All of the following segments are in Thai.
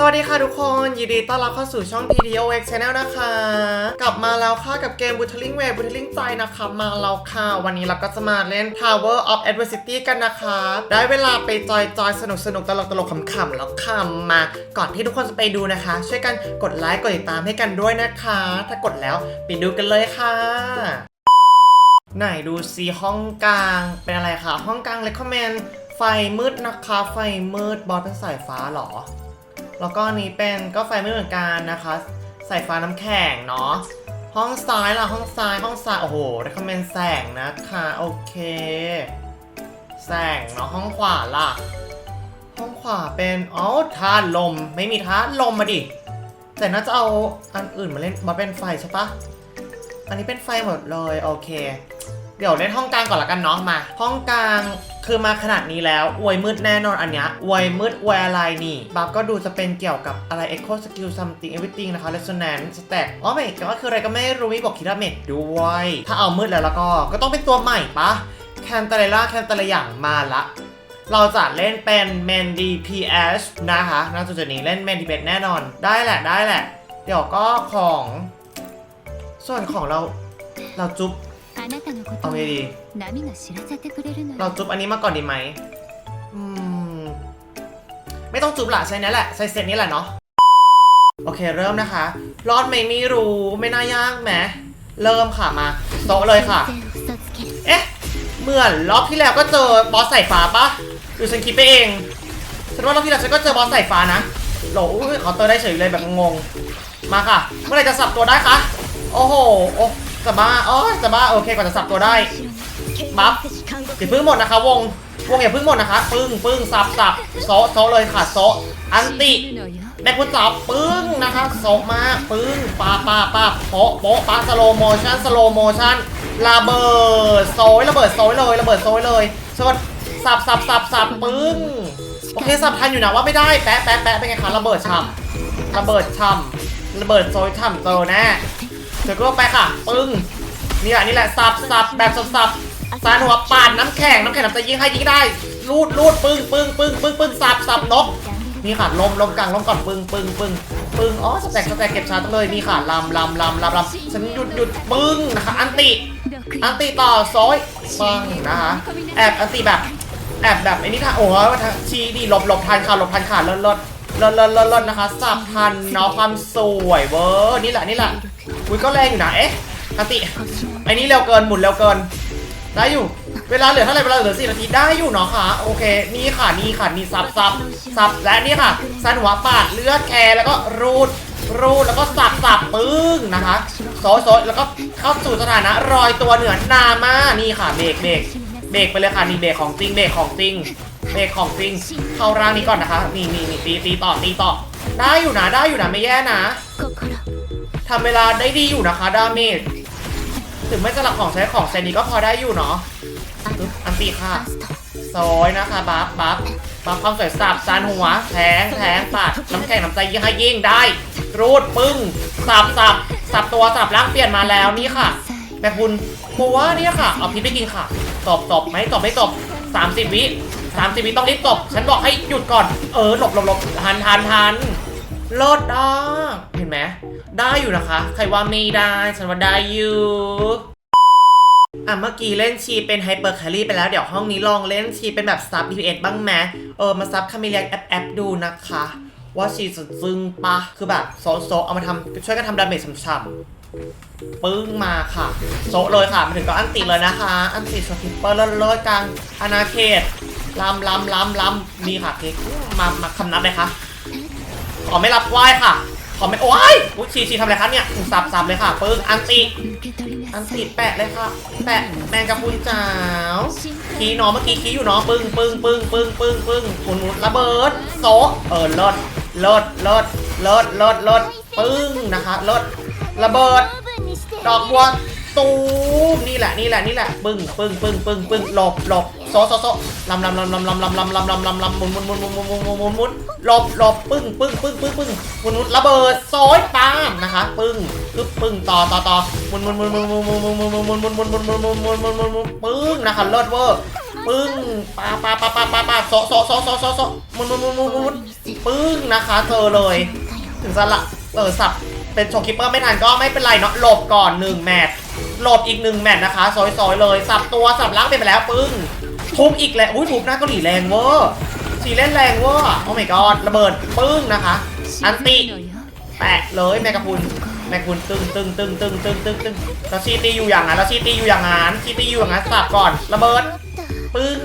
สวัสดีค่ะทุกคน ยินดีต้อนรับเข้าสู่ช่อง TDOX Channel นะคะ กลับมาแล้วค่ะกับเกม b u t t e r i n g Way b u t t e r i n g ใจนะคะ มาแล้วค่ะ วันนี้เราก็จะมาเล่น Tower of Adversity กันนะคะ ได้เวลาไปจอยจอยสนุกสนุกตลกตลกขำๆแล้วค่ะมา ก่อนที่ทุกคนจะไปดูนะคะ ช่วยกันกดไลค์กดติดตามให้กันด้วยนะคะ ถ้ากดแล้วไปดูกันเลยค่ะไหนดูซีห้องกลางเป็นอะไรคะห้องกลาง recommend ไฟมืดนะคะ ไฟมืดบอสเป็นสายฟ้าเหรอ แล้วก็นี้เป็นก็ไฟไม่เหมือนกันนะคะสายฟ้าน้ำแข็งเนาะห้องซ้ายล่ะห้องซ้ายห้องซ้ายโอ้โห recommend แสงนะคะโอเค แสงเนาะห้องขวาล่ะ ห้องขวาเป็นอ๋อธาลมไม่มีธาลมมาดิ แต่น่าจะเอาอันอื่นมาเล่นมาเป็นไฟใช่ปะอันนี้เป็นไฟหมดเลยโอเค เดี๋ยวเล่นห้องกลางก่อนละกันเนาะมา ห้องกลาง คือมาขนาดนี้แล้วอวยมืดแน่นอนอันเนี้ยอวยมืดอวยอะไรนี่ บัฟก็ดูจะเป็นเกี่ยวกับอะไร Echo Skill Something Everything นะคะ Resonance Stat อ๋อไม่ก็คืออะไรก็ไม่รู้มีบอกคิดาเมจด้วย ถ้าเอามืดแล้วแล้วก็ ก็ต้องเป็นตัวใหม่ปะแคนเตเลล่าแคนเตเลอย่างมาละเราจะเล่นเป็น m a n DPS นะคะณจุดนี้เล่น m a n DPS แน่นอน ได้แหละ ได้แหละ เดี๋ยวก็ของ ส่วนของเรา เราจุ๊บ なたのこと เอา を ไงดี 波が知らせてくれるの เรา よ จุ๊บอันนี้มาก่อนดีไหมอืม ไม่ต้องจุ๊บละใช้นี้แหละ ใช้เซตนี้แหละเนาะ โอเคเริ่มนะคะ รอดไหมไม่รู้ไม่น่ายากแหมเริ่มค่ะมาโซะเลยค่ะ 先生を嘘つける เอ๊ะ เหมือนรอบที่แล้วก็เจอบอสสายฟ้าปะหรือฉันคิดไปเองฉันว่ารอบที่แล้วฉันก็เจอบอสสายฟ้านะโหลอุ้ยเขาน์เตอร์ได้เฉยเลยแบบงงๆมาค่ะ เมื่อไหรจะสับตัวได้คะ โอ้โห โอ้จ สบาอ๋อสบาโอเคกว่าจะสับตัวได้บัฟอย่าพึ่งหมดนะคะวงวงอย่าพึ่งหมดนะคะปึ้งปึ้งสับสับโซโซเลยค่ะโซอันติได้คุณสับปึ้งนะคะโซมาปึ้งปาปาปาโปะโปะปาสโลโมชั่นสโลโมชั่นระเบิดโซยระเบิดโซยเลยระเบิดโซยเลยสวัสับสับสับสับปึ้งโอเคสับทันอยู่นะว่าไม่ได้แปะแปะแปะเป็นไงคะระเบิดช่ำระเบิดช่ำระเบิดโซยช่ำเจอแน่ เจอก็ไปค่ะ ปึ้งนี่แหละนี่แหละสับสับแบบสับสับสานหัวปาดน้ำแข็งน้ำแข็งน้ำจะยิงให้ยิงได้ รูดรูดปึ้งปึ้งปึ้งปึ้งปึ้งสับสับนกนี่ค่ะลมลมกลางลมก่อนปึ้งปึ้งปึ้งปึ้งอ๋อสแต็กสแต็กเก็บชาร์จเลยนี่ค่ะลำลำลำลำลำฉันหยุดหยุดปึ้งนะคะอันติอันติต่อซอยปังนะคะแอบอันติแบบแอบแบบไอ้นี่ค่ะโอ้โหชีดีหลบหลบทันค่ะหลบทันค่ะลิศเลิศเลิศเลิศเลิศเลิศนะคะสับทันเนาะความสวยเวอร์นี่แหละนี่แหละ อุ้ยก็แรงอยู่นะ เอ๊ะอัติไอ้นี่เร็วเกิน หมุนเร็วเกิน ได้อยู่ เวลาเหลือเท่าไหร่เวลาเหลือสี่นาที ได้อยู่เนาะค่ะ โอเค นี่ค่ะ นี่ค่ะ นี่ซับซับซับ และนี่ค่ะ สันหัวปาดเลือดแคร์แล้วก็รูด รูด แล้วก็สับสับปึ้งนะคะ โซโซแล้วก็เข้าสู่สถานะรอยตัวเหนือนามานี่ค่ะ เบรกเบรกเบรกไปเลยค่ะ นี่เบรกของจริง เบรกของจริง เบรกของจริง เข้าร่างนี้ก่อนนะคะ นี่นี่นี่ตีตีต่อ ตีต่อ ได้อยู่นะ ได้อยู่นะ ไม่แย่นะ ทำเวลาได้ดีอยู่นะคะดาเมจถึงไม่สลักของใช้ของเซนี้ก็พอได้อยู่เนาะอันตีค่ะซอยนะคะบัฟบัฟบัฟความสวยสับซานหัวแทงแทงปัดน้ำแข็งน้ำใจยิงให้ยิงได้ รูดปึ้งสับสับสับตัวสับร่างเปลี่ยนมาแล้วนี่ค่ะแม่คุณโมว่าเนี่ยค่ะ เอาพิษไปกินค่ะ ตบตบไหมตบไม่ตบสามสิบวิสามสิบวิต้องรีบตบ ฉันบอกให้หยุดก่อน เออหลบหลบหลบหันหันหัน เลิศอะเห็นไหมได้อยู่นะคะ ใครว่าไม่ได้ ฉันว่าได้อยู่อะเมื่อกี้เล่นชีเป็นไฮเปอร์แคลรี่ไปแล้วเดี๋ยวห้องนี้ลองเล่นชีเป็นแบบซับ DPS บ้างไหมเออมาซับคาเมเลียแอปแอปดูนะคะ ว่าชีจะซึ้งปะคือแบบโซโซะเอามาทำช่วยกันทำดาเมจฉ่ำๆปึ้งมาค่ะ โซะเลยค่ะมาถึงก็อันติเลยนะคะ อันติสกิปเปอร์เลิศกลางอาณาเขตลำลำลำลำนี่ค่ะเค้กมามาคำนับเลยค่ะ ขอไม่รับไหว้ค่ะ ขอไม่โอ้ยอุ๊ยชีชีทำอะไรคะเนี่ยสับสับเลยค่ะปึ้งอันติ อันติแปะเลยค่ะ แปะแมงกะพรุนจ๋าวคีเนอะเมื่อกี้ขี่อยู่เนอะปึ้งปึ้งปึ้งปึ้งปึ้งปึ้งหมุนนระเบิดโซเออลดลดลดลดลดลดปึ้งนะคะลดระเบิดดอกบัวูมนี่แหละนี่แหละนี่แหละปึ้งปึ้งปึ้งปึ้งปึ้งหลบหลบซอซอซอลำลำลำลำลำลำลำลำลำลำลำหมุนหมุนหมุนหมุนหมุนหมุนหมุนหมุนหมุนหลบหลบปึ้งปึ้งปึ้งปึ้งปึ้งหมุนหมุนระเบิดซอยปามนะคะปึ้งปึ้งปึ้งต่อต่อต่อมุหมุนหมุนหมุนหมุนหมุนหมุนหมุนหมุนหมุนหมุนหมุนหมุนหมุนหมุนหมุนหมุนหมุนหมุนปึ้งนะคะเลิศเวอร์ปึ้งปาปาปาปาปาปาซอซอซอซอซอซอหมุนหมุนหมุนหมุนหมุนปึ้งนะคะเธอเลย ถึงสละเออสับ เป็นโชว์คิปเปอร์ไม่ทันก็ไม่เป็นไรเนาะหลบก่อน1แมตช์หลบอีก1แมตช์นะคะซอยๆเลยสับตัวสับล้างไปไปแล้วปึ้งทุบอีกแล้วอุ้ยทุบหน้าเกาหลีแรงเวอร์สีเล่นแรงเวอร์โอ้ my god ระเบิดปึ้งนะคะ อันติแปะเลยแมกกาพุนแมกกาพุนตึงตึงตึงตึงตึงตึงตึงเราซีตีอยู่อย่างนั้นเราซีตีอยู่อย่างนั้นซีตีอยู่อย่างนั้นสับก่อนระเบิดปึ้ง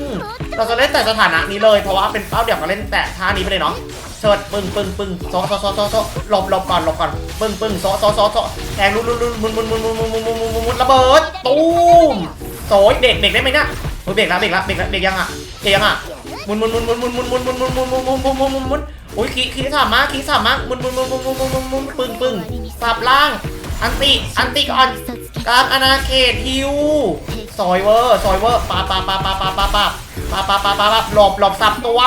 เราจะเล่นแต่สถานะนี้เลยเพราะว่าเป็นเป้าเดี่ยวก็เล่นแต่ท่านี้ไปเลยเนาะ เสิร์ชปึ้งปึ้งปึ้งซ้อซ้อซ้อซ้อซ้อหลบหลบก่อนหลบก่อนปึ้งปึ้งซ้อซ้อซ้อซ้อแทงลุ้นลุ้นลุ้นมุนมุนมุนมุนมุนมุนมุนมุนมุนระเบิดตูมโสยเบรกเบรกได้ไหมเนี่ยโอ้ยเบรกแล้วเบรกแล้วเบรกแล้วเบรกยังอะเบรกยังอะมุนมุนมุนมุนมุนมุนมุนมุนมุนมุนมุนมุนมุนมุนมุนมุนโอ้ยขี้ขี้สามมาขี้สามมามุนมุนมุนมุนมุนมุนมุนมุนปึ้งปึ้งสับล่างอันติอันติก่อนกลางอาณาเขตฮิวซอยเวอร์ซอยเวอร์ปาปาปาปาปาปาปาปาปาปาปาหลบหลบสับตัว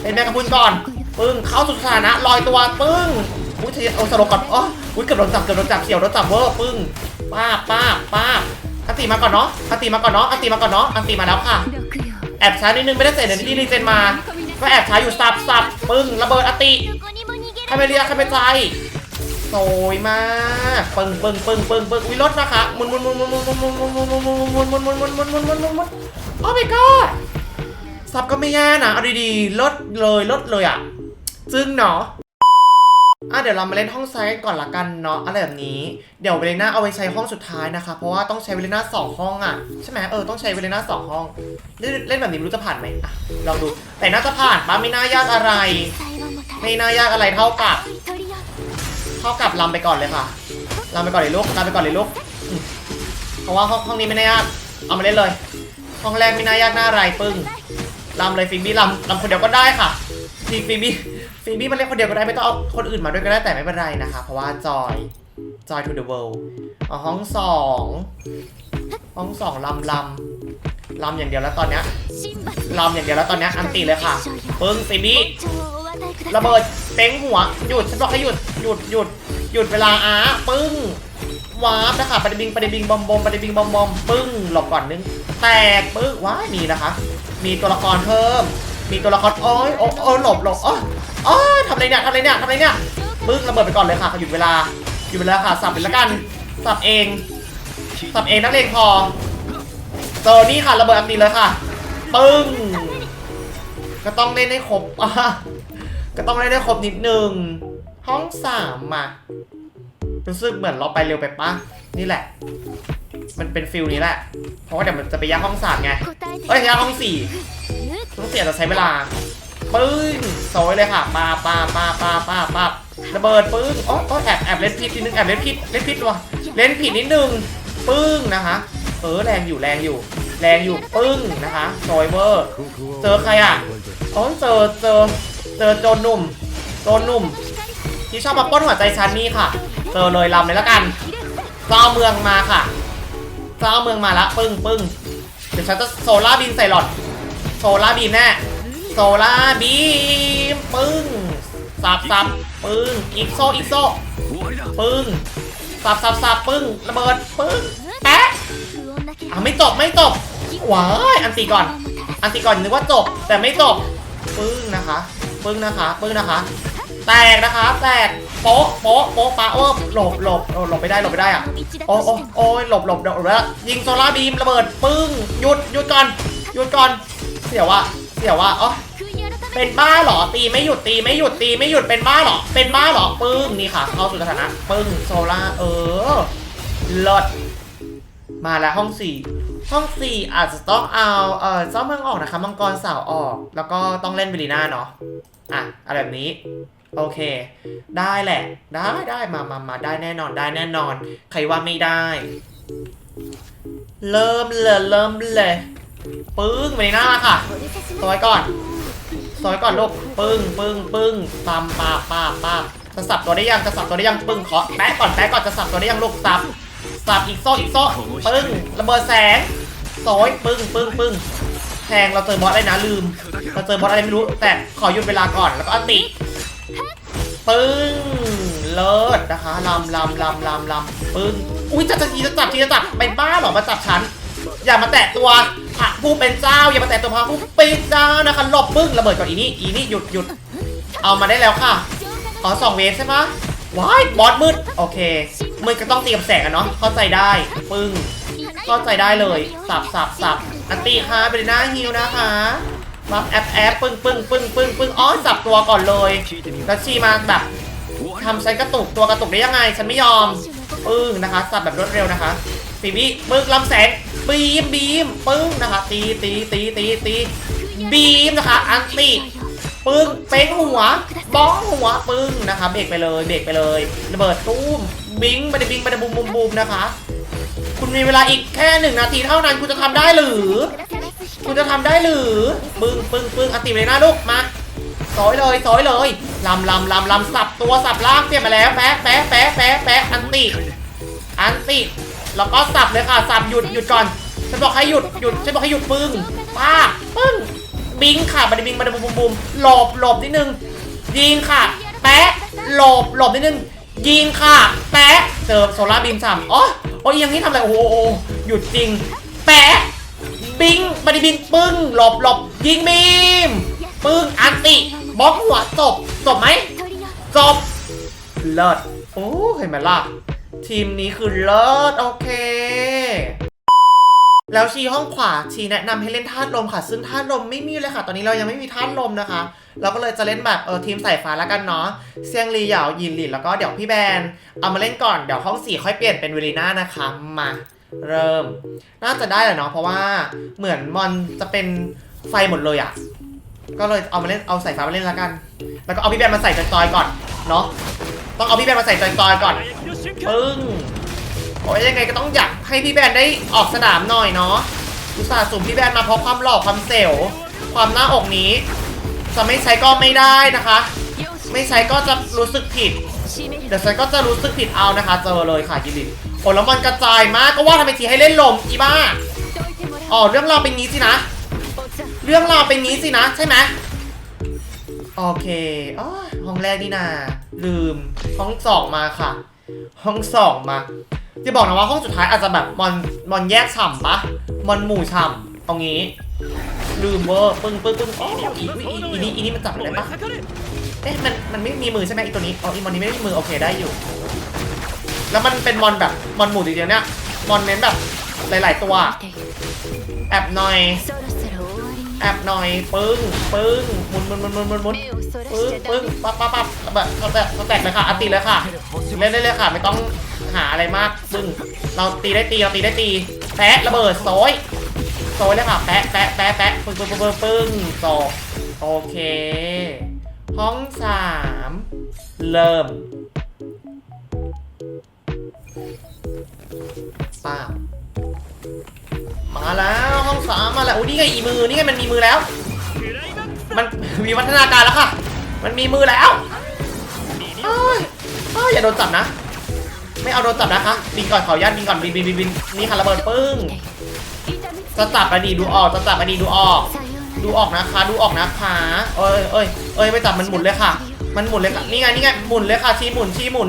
เป็นแมงกะพุนก่อน ปึ้งเข้าสุดสถานะลอยตัวปึ้งอุ้ยเอาสโลก่อนอ๋ออุ้ยเกือบโดนจับเกือบโดนจับเสี่ยวโดนจับเวอร์ปึ้งป้าป้าป้าอันตีมาก่อนเนาะอันตีมาก่อนเนาะอันตีมาก่อนเนาะอันตีมาแล้วค่ะ แอบช้านิดนึงไม่ได้เสร็จเดี๋ยวนี้รีเซนมา ก็แอบช้าอยู่สับสับปึ้งระเบิดอันตีใครไม่เรียใครไม่ใจโซยมากปึ้งปึ้งปึ้งปึ้งปึ้งอุ้ยรถนะคะมุนหมุนหมุนหมุนหมุนหมุนหมุนหมุนหมุนหมุนหมุนหมุนหมุนหมุนหมุนหมุนหมุนหมุนหมุนโอ้ my god สับก็ไม่แย่นะเอาดีๆลดเลยลดเลยอะ จึ้งเนาะอะเดี๋ยวเรามาเล่นห้องไซส์ก่อนละกันเนาะอะไรแบบนี้ เดี๋ยวเวเลน่าเอาไปใช้ห้องสุดท้ายนะคะ เพราะว่าต้องใช้เวเลน่าสองห้องอะใช่ไหมเออต้องใช้เวเลน่าสองห้อง เล่นแบบนี้ไม่รู้จะผ่านไหมอะลองดูแต่น่าจะผ่านป้าไม่น่ายากอะไร ไม่น่ายากอะไรเท่ากับเท่ากับลำไปก่อนเลยค่ะลำไปก่อนเลยลูกลำไปก่อนเลยลูกเพราะว่าห้องห้องนี้ไม่น่ายากเอามาเล่นเลย ห้องแรกไม่น่ายากหน้าไรปึ้งลำเลยฟิงบี้ลำลำคนเดียวก็ได้ค่ะฟิงบี้ ฟีบี้มาเล่นคนเดียวก็ได้ไม่ต้องเอาคนอื่นมาด้วยก็ได้แต่ไม่เป็นไรนะคะ เพราะว่าจอยจอยทูเดอะเวิลด์ห้องสองห้องสองลำลำลำอย่างเดียวแล้วตอนเนี้ยลำอย่างเดียวแล้วตอนเนี้ยอันตีเลยค่ะปึ้งฟีบี้ระเบิดเต็งหัวหยุดฉันบอกให้หยุดหยุดหยุดหยุดเวลาอาปึ้งวาร์ปนะคะปฏิบิงปฏิบิงบอมบอมปฏิบิงบอมบอมปึ้งหลบก่อนนึงแตกปึ้งว้ายมีนะคะ มีตัวละครเพิ่ม มีตัวละครโอ้ยโอ้โอ้หลบหลบอ๋ออ๋อทำไรเนี่ยทำไรเนี่ยทำไรเนี่ยปึ้งระเบิดไปก่อนเลยค่ะหยุดเวลาหยุดเวลาค่ะสับเลยละกันสับเองสับเองนักเลงพอเจอนี่ค่ะระเบิดอันตีเลยค่ะปึ้งก็ต้องเล่นให้ครบอะก็ต้องเล่นให้ครบนิดนึงห้องสามอะรู้สึกเหมือนเราไปเร็วไปปะนี่แหละ มันเป็นฟิลนี้แหละ เพราะว่าเดี๋ยวมันจะไปย่าห้องสามไงเฮ้ยย่าห้องสี่ต้องเสียแต่ใช้เวลา ปึ้งโซยเลยค่ะปาปาปาปาปาปาระเบิดปึ้งอ๋อแอบแอบเล่นผิดนิดนึงแอบเล่นผิดเล่นผิดวะเล่นผิดนิดนึง ปึ้งนะคะเออแรงอยู่แรงอยู่ แรงอยู่ปึ้งนะคะโซยเวอร์ เจอใครอะโอ้อเจอเจอเจอโจนหนุ่ม โจนหนุ่ม ที่ชอบมาป้นหัวใจชั้นนี่ค่ะ เจอเลยลำเลยแล้วกันต่อเมืองมาค่ะ สร้าเมืองมาละปึ้งปึ้งเดี๋ยวฉันจะโซล่าบีมใส่หลอด โซล่าบีมแน่ โซล่าบีมปึ้งสับสับปึ้งอีกโซอีกโซปึ้งสับสับสับปึ้งระเบิดปึ้งแปะอะไม่จบไม่จบว้ายอันตีก่อน อันตีก่อนนึกว่าจบแต่ไม่จบปึ้งนะคะ ปึ้งนะคะ ปึ้งนะคะ แตกนะคะแตกโป๊ะโป๊ะโป๊ะปาโอ้หลบหลบโอหลบไม่ได้หลบไม่ได้อะโอ้โอ้โอ้ยหลบหลบหลบแล้วยิงโซล่าบีมระเบิดปึ้งหยุดหยุดก่อนหยุดก่อนเสียว่ะเสียว่ะอ๋อเป็นบ้าเหรอตีไม่หยุดตีไม่หยุดตีไม่หยุดเป็นบ้าเหรอเป็นบ้าเหรอปึ้งนี่ค่ะ เข้าสู่สถานะปึ้งโซล่าเออลดมาแล้วห้องสี่ห้องสี่อาจจะต้องเอาเอ่อซ่อมเมืองออกนะคะมังกรสาวออก แล้วก็ต้องเล่นเบลีน่าเนาะอะอะไรแบบนี้โอเค ได้แหละ ได้ได้มามามาได้แน่นอนได้แน่นอน ใครว่าไม่ได้ เริ่มเลยเริ่มเลยปึ้งไปในหน้าค่ะซอยก่อนซอยก่อนลูกปึ้งปึ้งปึ้งตามปาปาปาจะสับตัวได้ยังจะสับตัวได้ยังปึ้งขอแปะก่อนแปะก่อนจะสับตัวได้ยังลูกสับสับอีกโซ่อีกโซ่ปึ้งระเบิดแสงซอยปึ้งปึ้งปึ้งแทงเราเจอบอสได้นะลืมเราเจอบอสอะไรไม่รู้ แต่ขอหยุดเวลาก่อนแล้วก็อติ ปึ้ง เลิศนะคะลำลำลำลำลำปึ้ง อุ้ยจะจะทีจะจับทีจะจับเป็นบ้าหรอมาจับฉัน อย่ามาแตะตัวพระผู้เป็นเจ้า อย่ามาแตะตัวพระผู้เป็นเจ้านะคะหลบปึ้งระเบิดก่อนอีนี่อีนี่หยุดหยุดเอามาได้แล้วค่ะอ๋อสองเวฟใช่ปะว้ายบอสมืด โอเคมืดก็ต้องเตรียมแสงอะเนาะเข้าใจได้ ปึ้ง เข้าใจได้เลยสับสับสับอันตีค่ะเบรน่าฮิวนะคะ รับแอปแอปปึ้งปึ้งปึ้งปึ้งปึ้งอ๋อสับตัวก่อนเลยแล้วชีมาแบบทำฉันกระตุกตัวกระตุกได้ยังไง ฉันไม่ยอมปึ้งนะคะ สับแบบรวดเร็วนะคะสีวิปึ้งลำแสงบีมบีมปึ้งนะคะ ตีตีตีตีตีบีมนะคะ อันตีปึ้งเป้งหัวบ้องหัวปึ้งนะคะเบรกไปเลยเบรกไปเลยระเบิดตู้มบิงบันบิงบันบูมบูมบูมนะคะ คุณมีเวลาอีกแค่หนึ่งนาทีเท่านั้นคุณจะทำได้หรือ คุณจะทำได้หรือ ปึ้งปึ้งปึ้งอันติเลยนะลูกมาซอยเลยซอยเลยลำลำลำลำสับตัวสับล่างเปลี่ยนมาแล้วแปะแปะแปะแปะแปะอันติอันติแล้วก็สับเลยค่ะสับหยุดหยุดก่อนฉันบอกให้หยุดหยุดฉันบอกให้หยุดปึ้งป้าปึ้งบิงค่ะบันบิงบันบุมบุมบุมหลบหลบนิดนึงยิงค่ะ แปะหลบหลบนิดนึงยิงค่ะ แปะเจอโซล่าร์บีมฉ่ำอ๋อโอ้ยยังนี่ทำอะไรโอ้โหโอ้โหหยุดจริง แปะ บิงบันบิงปึ้งหลบหลบยิงบีมปึ้งอันติบล็อกหัวจบจบไหมจบเลิศโอ้เห็นไหมล่ะ ทีมนี้คือเลิศโอเคแล้วชีห้องขวาชีแนะนำให้เล่นธาตุลมค่ะ ซึ่งธาตุลมไม่มีเลยค่ะ ตอนนี้เรายังไม่มีธาตุลมนะคะ เราก็เลยจะเล่นแบบเออทีมสายฟ้าแล้วกันเนาะเซียงลีเหยายินหลินแล้วก็เดี๋ยวพี่แบน เอามาเล่นก่อนเดี๋ยวห้องสี่ค่อยเปลี่ยนเป็นเวลีน่านะคะมา เริ่ม น่าจะได้แหละเนาะเพราะว่าเหมือนมอนจะเป็นไฟหมดเลยอะ่ะก็เลยเอามาเล่นเอาใสายฟ้ามาเล่นแล้วกัน แล้วก็เอาพี่แบนมาใส่จอยก่อนเนาะต้องเอาพี่แบนมาใส่จอยก่อนปึ้งโอ้ยยังไงก็ต้องอยากให้พี่แบนได้ออกสนามหน่อยเนาะอุตส่าห์สุ่มพี่แบนมาเพราะความหล่อความเซลความหน้าอกนี้ จะไม่ใช้ก็ไม่ได้นะคะ ไม่ใช้ก็จะรู้สึกผิด เดี๋ยวฉันก็จะรู้สึกผิดเอานะคะ เจอเลยค่ะยิลินผลแล้วมันกระจายมากก็ว่าทำไมทีให้เล่นลมอีบ้าอ๋อเรื่องราวเป็นงี้สินะ เรื่องราวเป็นงี้สินะ ใช่ไหมโอเคอ๋อห้องแรกนี่นาลืม ห้องสองมาค่ะ ห้องสองมาจะบอกนะว่าห้องสุดท้ายอาจจะแบบมอนมอนแยกฉ่ำปะมอนหมู่ฉ่ำเอางี้ ลืมเวอร์ปึ้งปึ้งปึ้งอ๋ออีอีอีอีนี่อีนี่มันจับได้ปะ เอ๊ะมันมันไม่มีมือใช่ไหมอีตัวนี้อ๋ออีมอนนี้ไม่มีมือโอเคได้อยู่ แล้วมันเป็นมอนแบบมอนหมู่ทีเดียวเนี่ยมอนเน้นแบบหลาย ๆ ตัว แอบหน่อยแอบหน่อยปึ้งปึ้งหมุนหมุนหมุนหมุนหมุนหมุนปึ้งปึ้งปั๊บปั๊บปั๊บแบบเขาแตกเขาแตกเลยค่ะอัดตีเลยค่ะเล่นได้เลยค่ะไม่ต้องหาอะไรมากปึ้งเราตีได้ตีเราตีได้ตีแปะระเบิดโซยโซยเลยค่ะแปะแปะแปะแปะปึ้งปึ้งปึ้งปึ้งปึ้งจบโอเค ห้องสามเริ่มป้าบมาแล้วห้องสามมาแล้วโอ้นี่ไงอีมือนี่ไงมันมีมือแล้ว มันมีวัฒนาการแล้วค่ะ มันมีมือแล้วเอ้ยเอ้ยอย่าโดนจับนะ ไม่เอาโดนจับนะคะบินก่อนขออนุญาตบินก่อนบินบินบินบินนี่ค่ะระเบิดปึ้งจะจับอะดีดูออกจะจับอะดีดูออก ดูออกนะคะดูออกนะคะเอ้ยเอ้ยเอ้ยไม่จับมันหมุนเลยค่ะ มันหมุนเลยค่ะนี่ไงนี่ไงหมุนเลยค่ะชี้หมุนชี้หมุน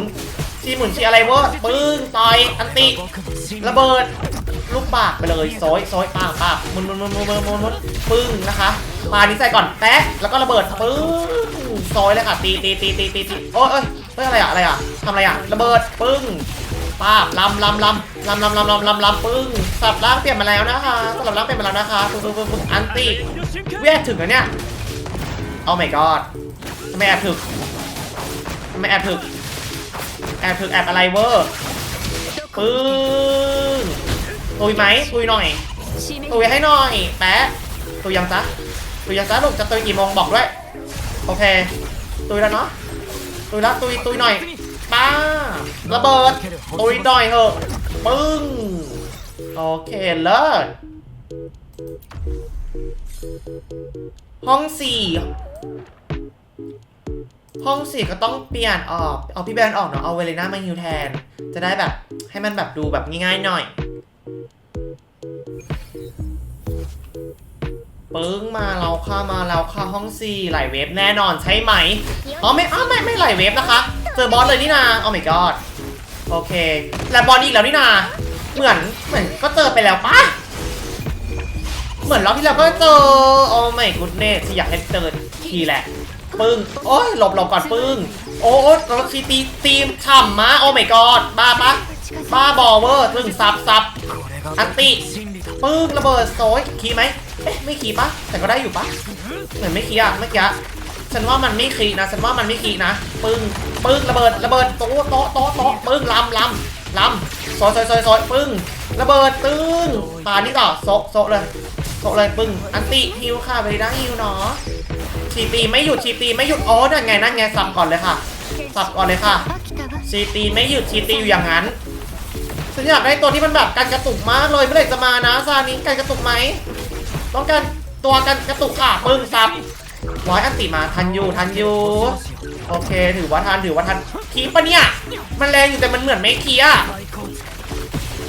ชี้หมุนชี้อะไรเวะปึ้งต่อยอันติระเบิดลูกปากไปเลยซอยซอยปากปากมุนมุนมุนมุนมุนมุนมุนปึ้งนะคะปานี้ใส่ก่อนแป๊ะแล้วก็ระเบิดปึ้งซอยเลยค่ะตีตีตีตีตีตีโอ้ยเอ้ยเฮ้ยอะไรอะอะไรอะทำอะไรอะระเบิดปึ้ง ป้าบลำลำลำลำลำลำลำลำลำปึ้งสับล่างเปลี่ยนมาแล้วนะคะสับล่างเปลี่ยนมาแล้วนะคะปึ้งปึ้งปึ้งปึ้งอันติเวียถึงแล้วเนี่ยโอ้ my god ทำไมแอบถึกทำไมแอบถึกแอบถึกแอบอะไรเวอร์ปึ้งตุยไหมตุยหน่อยตุยให้หน่อยแปะตุยยังจ๊ะตุยยังจ๊ะลูกจะตุยกี่โมงบอกด้วยโอเคตุยแล้วเนาะตุยแล้วตุยตุยหน่อย ป้าระเบิดตุยหน่อยเถอะปึ้งโอเคเลิศห้องสี่ห้องสี่ก็ต้องเปลี่ยนออก เอาพี่แบรนด์ออกเนาะเอาเวเลน่ามาฮิวแทน จะได้แบบให้มันแบบดูแบบง่ายๆหน่อย ปึ้งมาเราเข้ามาเราเข้าห้องสี่ไหลเวฟแน่นอนใช่ไหมอ๋อไม่อ๋อไม่ไม่ไหลเวฟนะคะ เจอบอสเลยนี่นาโอ้ my god โอเค แล้วบอสอีกแล้วนี่นาเหมือนเหมือนก็เจอไปแล้วปะเหมือนรอบที่เราก็เจอโอ้ไม่กุดเนสอยากให้เจอทีแหละปึ้งโอ้ยหลบหลบก่อนปึ้งโอ้โอ้เราคีตีตีมฉ่ำมะโอ้ไม่กอดบ้าปะบ้าบอเวอร์ปึ้งซับซับอันติปึ้งระเบิดโซยคีไหมเอ๊ะไม่คีปะแต่ก็ได้อยู่ปะเหมือนไม่คีอะเมื่อกี้ฉันว่ามันไม่คีนะฉันว่ามันไม่คีนะ ปึ้งปึ้งระเบิดระเบิดโต๊ะโต๊ะโต๊ะโต๊ะปึ้งลำลำลำซอยซอยซอยซอยปึ้งระเบิดตึ้งผ่านนี่ต่อโซโซเลยโซเลยปึ้งอันติฮิวค่ะไปดังฮิวเนาะชีตีไม่หยุดชีตีไม่หยุดโอ้นั่นไงนั่นไงสับก่อนเลยค่ะสับก่อนเลยค่ะชีตีไม่หยุดชีตีอยู่อย่างนั้นฉันอยากได้ตัวที่มันแบบการกระตุกมากเลยเมื่อไหร่จะมานะซานิการกระตุกไหม ต้องการตัวกันกระตุกขาปึ้งซับร้อยอันติมาทันยูทันยูโอเคถือว่าทันถือว่าทันคีปะเนี่ย มันแรงอยู่แต่มันเหมือนไม่คีอะ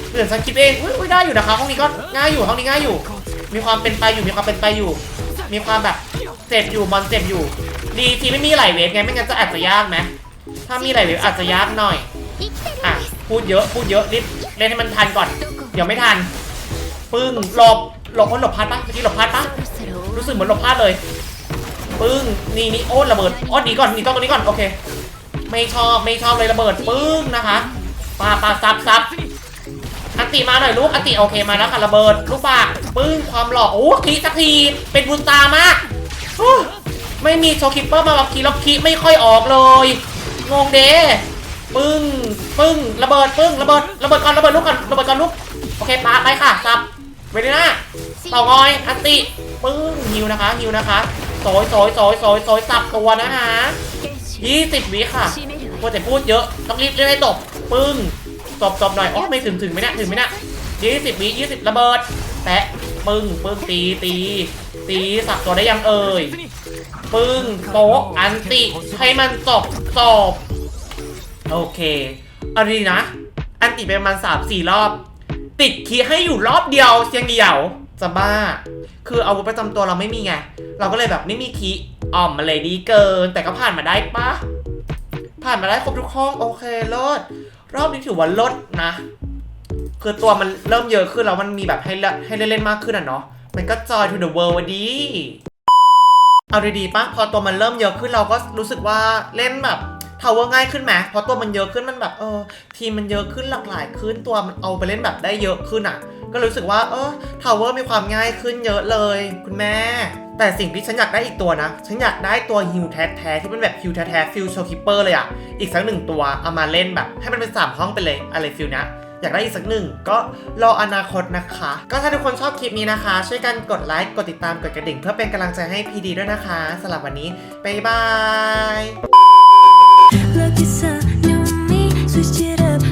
เหมือนสกิปเองอุ้ยได้อยู่นะคะห้องนี้ก็ง่ายอยู่ห้องนี้ง่ายอยู่ มีความเป็นไปอยู่มีความเป็นไปอยู่ มีความแบบเจ็บอยู่มอนเจ็บอยู่ ดีที่ไม่มีไหลเวฟไงไม่งั้นจะอาจจะยากไหมถ้ามีไหลเวฟอาจจะยากหน่อยอะพูดเยอะพูดเยอะรีบเล่นให้มันทันก่อน เดี๋ยวไม่ทันปึ้งหลบ หลบหลบพัดปะเมื่อกี้หลบพัดปะรู้สึกเหมือนหลบพัดเลยปึ้งนี่นี่โอ้ระเบิดอ้อหนีก่อนหนีต้องตัวนี้ก่อนโอเค ไม่ชอบไม่ชอบเลยระเบิดปึ้งนะคะปาปาซับซับอัติมาหน่อยลูกอัติโอเคมาแล้วค่ะระเบิดลูกปากปึ้งความหล่อโอ้คีสักทีเป็นบุญตามากไม่มีโชคิปเปอร์มาแบกคีล็อกคีไม่ค่อยออกเลยงงเด้ปึ้งปึ้งระเบิดปึ้งระเบิดระเบิดก่อนระเบิดลูกก่อนระเบิดก่อนลูกโอเคปาไปค่ะซับ เวลิน่าเต่องอยอติปึ้งฮิวนะคะฮิวนะคะโซยโซยโซยโซยโซยสับตัวนะฮะยี่สิบวิค่ะควรจะพูดเยอะต้องรีบเรีบให้ตบปึ้งตบตบหน่อยอ๋อไม่ถึงถึงไม่น่าถึงไม่น่ายี่สิบวิยี่สิบระเบิดแตะปึ้งปึ้งตีตีตีสับตัวได้ยังเอ่ยปึ้งโต๊ะอันติให้มันจบจบโอเคอาดีนะ อันติไปประมาณสามสี่รอบ ติดคีย์ให้อยู่รอบเดียวเชียงเดียวจะบ้า คืออาวุธประจำตัวเราไม่มีไง เราก็เลยแบบไม่มีคีย์อ่อมมาเลยดีเกิน แต่ก็ผ่านมาได้ปะผ่านมาได้ครบทุกห้องโอเคเลิศรอบนี้ถือว่าลดนะ คือตัวมันเริ่มเยอะขึ้นแล้วมันมีแบบให้เล่นให้เล่นๆมากขึ้นอะเนาะมันก็จอย to the world วะดีเอาดีๆปะพอตัวมันเริ่มเยอะขึ้นเราก็รู้สึกว่าเล่นแบบ ทาวเวอร์ง่ายขึ้นไหมเพราะตัวมันเยอะขึ้นมันแบบเออทีมมันเยอะขึ้นหลากหลายขึ้นตัวมันเอาไปเล่นแบบได้เยอะขึ้นอะ ก็รู้สึกว่าเออทาวเวอร์มีความง่ายขึ้นเยอะเลย คุณแม่ แต่สิ่งที่ฉันอยากได้อีกตัวนะ ฉันอยากได้ตัวฮิวแท้ๆที่เป็นแบบฮิวแท้ๆฟิลโชคิปเปอร์เลยอะ อีกสักหนึ่งตัวเอามาเล่นแบบ ให้มันเป็นสามห้องไปเลยอะไรฟิลนี้อยากได้อีกสักหนึ่งก็รออนาคตนะคะ ก็ถ้าทุกคนชอบคลิปนี้นะคะ ช่วยกันกดไลค์ กดติดตาม กดกระดิ่ง เพื่อเป็นกำลังใจให้พีดีด้วยนะคะสำหรับวันนี้ บ๊ายบาย Plug yourself, know me, switch it up.